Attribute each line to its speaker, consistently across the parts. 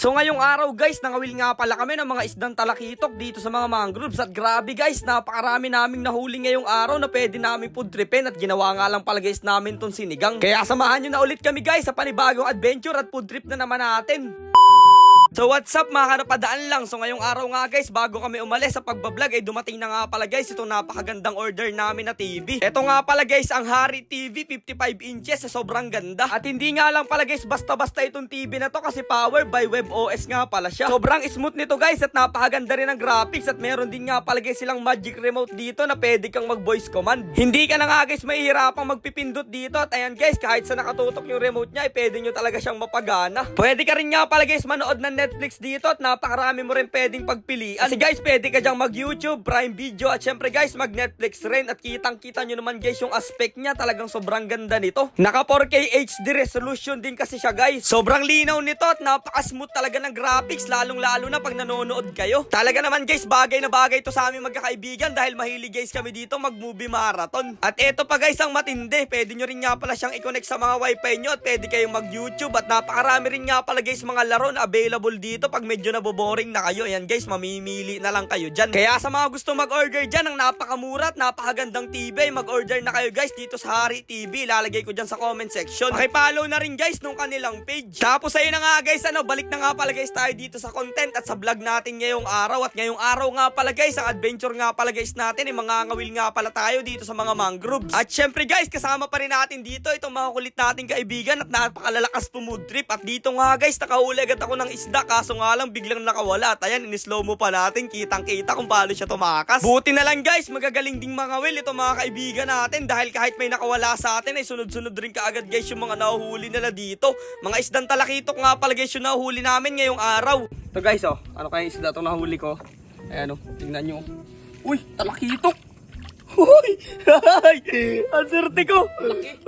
Speaker 1: So ngayong araw guys, nangawil nga pala kami ng mga isdang talakitok dito sa mga mangroves at grabe guys, napakarami naming nahuli ngayong araw na pwede namin food tripin at ginawa nga lang pala guys namin tong sinigang. Kaya samahan nyo na ulit kami guys sa panibagong adventure at food trip na naman natin. So what's up mga kanapadaan lang? So ngayong araw nga guys bago kami umalis sa pagbablog ay dumating na nga pala guys itong napakagandang order namin na TV Ito nga pala guys ang Hari TV 55 inches sa sobrang ganda. At hindi nga lang pala guys basta-basta itong TV na to kasi powered by WebOS nga pala siya. Sobrang smooth nito guys at napakaganda rin ng graphics. At meron din nga pala guys silang magic remote dito na pwede kang mag voice command. Hindi ka na nga guys mahihirapang magpipindot dito. At ayan guys kahit sa nakatutok yung remote niya ay pwede nyo talaga siyang mapagana. Pwede ka rin nga pala guys manood ng Netflix dito at napakarami mo rin pwedeng pagpilian. Kasi guys, pwede ka dyang mag-YouTube, Prime Video at syempre guys, mag-Netflix rin at kitang-kita nyo naman guys yung aspect niya talagang sobrang ganda nito. Naka 4K HD resolution din kasi siya guys. Sobrang linaw nito at napaka-smooth talaga ng graphics lalong-lalo na pag nanonood kayo. Talaga naman guys, bagay na bagay to sa aming magkakaibigan dahil mahilig guys kami dito mag-movie marathon. At eto pa guys ang matindi, pwede nyo rin nga pala siyang i-connect sa mga wifi nyo at pwede kayong mag-YouTube at napakarami rin nga pala guys mga laro na available dito pag medyo naboboring na kayo. Ayan guys, mamimili na lang kayo dyan. Kaya sa mga gusto mag-order dyan ng napakamura at napakagandang TV, mag-order na kayo guys dito sa Hari TV. Lalagay ko dyan sa comment section. Pakipollow na rin guys nung kanilang page. Tapos ayun na nga guys, ano, balik na nga pala guys tayo dito sa content at sa vlog natin ngayong araw. At ngayong araw nga pala guys, ang adventure nga pala guys natin, eh, mga ngawil nga pala tayo dito sa mga mangroves. At syempre guys, kasama pa rin natin dito itong mga kulit nating kaibigan at napakalalakas pumud trip. At dito nga guys, nakahuli agad ako ng isda kaso nga lang biglang nakawala. At ayan, in-slow mo pa natin, kitang kita kung paano siya tumakas. Buti na lang guys, magagaling ding mga will ito mga kaibigan natin dahil kahit may nakawala sa atin ay sunod-sunod rin kaagad guys yung mga nahuhuli nila dito. Mga isdang talakitok nga pala guys yung nahuhuli namin ngayong araw. Ito guys oh, ano kaya isda itong nahuli ko? Ayan oh, tingnan nyo. Uy, talakitok! Uy! Ay! Ang swerte ko!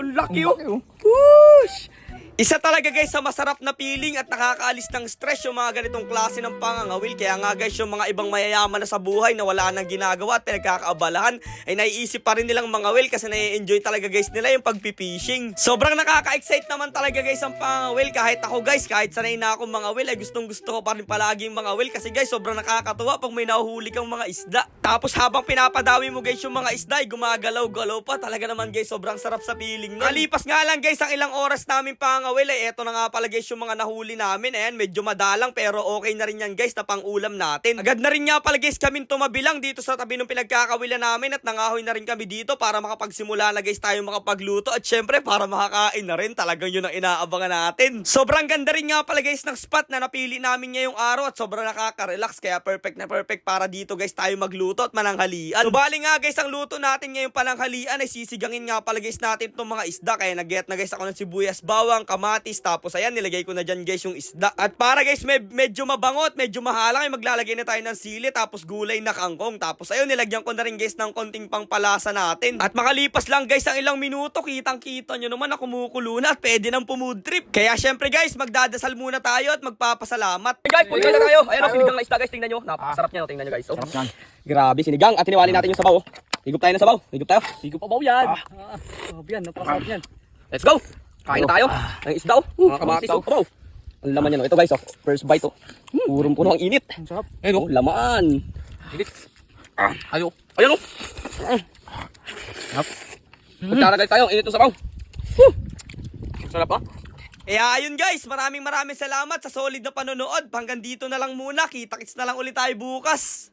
Speaker 1: Ang laki oh! Whoosh! Isa talaga guys sa masarap na feeling at nakakaalis ng stress yung mga ganitong klase ng pangangawil. Kaya nga guys yung mga ibang mayayaman na sa buhay na wala nang ginagawa at pinagkakaabalahan ay naiisip pa rin nilang mangawil kasi nai-enjoy talaga guys nila yung pagpipishing. Sobrang nakaka-excite naman talaga guys ang pangangawil. Kahit ako guys, kahit sanay na akong mangawil ay gustong gusto ko pa rin palaging mangawil kasi guys sobrang nakakatuwa pag may nahuhuli kang mga isda. Tapos habang pinapadawi mo guys yung mga isda ay gumagalaw-galaw pa. Talaga naman guys sobrang sarap sa feeling nun. Alipas nga lang guys ang ilang oras namin pangangawil ay eto na nga pala guys yung mga nahuli namin. Ayan medyo madalang pero okay na rin yan guys na pang ulam natin. Agad na rin nga pala guys kami tumabilang dito sa tabi ng pinagkakawilan namin at nangahoy na rin kami dito para makapagsimula na guys tayo makapagluto at syempre para makakain na rin talagang yun ang inaabangan natin. Sobrang ganda rin nga pala guys ng spot na napili namin ngayong araw at sobrang nakaka-relax kaya perfect na perfect para dito guys tayo magluto at mananghalian. So bali nga guys ang luto natin ngayong pananghalian ay sisigangin nga pala guys natin itong mga isda kaya nag-get na guys ako ng sibuyas bawang, kamatis tapos ayan nilagay ko na dyan guys yung isda. At para guys may, medyo mabangot, medyo mahalang ay maglalagay na tayo ng sili tapos gulay na kangkong. Tapos ayun nilagyan ko na rin guys ng konting pangpalasa natin. At makalipas lang guys ang ilang minuto kitang kita nyo naman na kumukulo na at pwede ng pumood trip. Kaya syempre guys magdadasal muna tayo at magpapasalamat. Hey guys, punta na tayo. Ayun oh, sinigang na isda guys, tingnan nyo. Napakasarap niya, oh, tingnan nyo guys. Oh. Grabe, sinigang. At tiniwali natin yung sabaw. oh. Higup tayo ng sabaw. Higup tayo. Higup pa yan. Ah, sarap yan, napakasarap yan. Let's go! Kain tayo. Ang isda oh. Mga kamatis oh. Ang laman yan oh. Ito guys oh. First bite oh. Purong puno ang init. Ang sarap. Ayun oh. Laman. Init. Ah. Ayo. Ayun oh. Sarap. Magtaragal tayo. Init ng sabaw. Sarap ah. Kaya ayun guys, maraming maraming salamat sa solid na panonood. Hanggang dito na lang muna. Kita-kits na lang ulit tayo bukas.